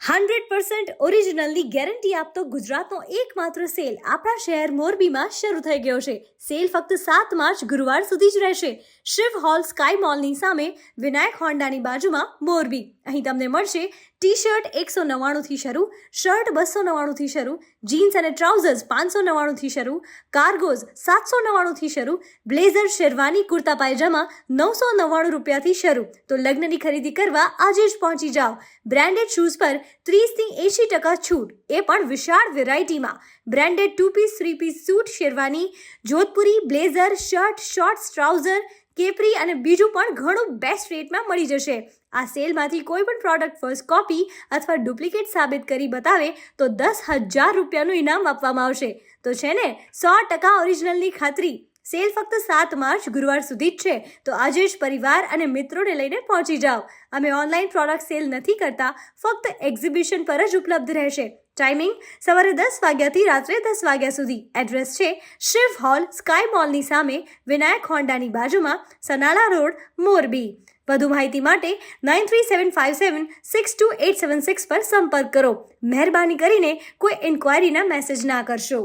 Hundred percent ઓરિજિનલની guarantee આપતો ગુજરાતનો એકમાત્ર સેલ આપણા શહેર મોરબીમાં શરૂ થઈ ગયો છે. સેલ ફક્ત સાત માર્ચ ગુરુવાર સુધી જ રહેશે. શિવ હોલ સ્કાય મોલની સામે વિનાયક હોન્ડાની બાજુમાં મોરબી. અહીં તમને મળશે ટી શર્ટ એકસો નવ્વાણુંથી શરૂ, શર્ટ બસો નવ્વાણુંથી શરૂ, જીન્સ અને ટ્રાઉઝર્સ પાંચસો નવ્વાણુંથી શરૂ, કાર્ગોઝ સાતસો નવ્વાણુંથી શરૂ, બ્લેઝર, શેરવાની કુર્તા પાયજામા નવસો નવ્વાણું રૂપિયાથી શરૂ. તો લગ્નની ખરીદી કરવા આજે જ પહોંચી જાઓ. બ્રાન્ડેડ શૂઝ પર ત્રીસથી એંશી ટકા છૂટ. એ પણ વિશાળ વેરાયટીમાં branded two piece three piece suit sherwani, Jodhpuri, blazer, shirt shorts trouser capri અને બીજું પણ ઘણું બેસ્ટ રેટમાં મળી જશે. આ સેલમાંથી કોઈ પણ પ્રોડક્ટ ફર્સ્ટ કોપી અથવા ડુપ્લિકેટ સાબિત કરી બતાવે તો દસ હજાર રૂપિયાનું ઇનામ આપવામાં આવશે. તો છે ને, સો ટકા ઓરિજિનલની ખાતરી. સેલ ફક્ત સાત માર્ચ ગુરુવાર સુધી જ છે. તો આજે જ પરિવાર અને મિત્રોને લઈને પહોંચી જાઓ. અમે ઓનલાઈન પ્રોડક્ટ સેલ નથી કરતા, ફક્ત એક્ઝિબિશન પર જ ઉપલબ્ધ રહેશે. ટાઈમિંગ સવારે દસ વાગ્યાથી રાત્રે દસ વાગ્યા સુધી. એડ્રેસ છે શિવ હોલ સ્કાય મોલની સામે, વિનાયક હોન્ડાની બાજુમાં, સનાલા રોડ, મોરબી. વધુ માહિતી માટે nine three seven five seven six two eight seven six પર સંપર્ક કરો. મહેરબાની કરીને કોઈ ઇન્ક્વાયરીના મેસેજ ના કરશો.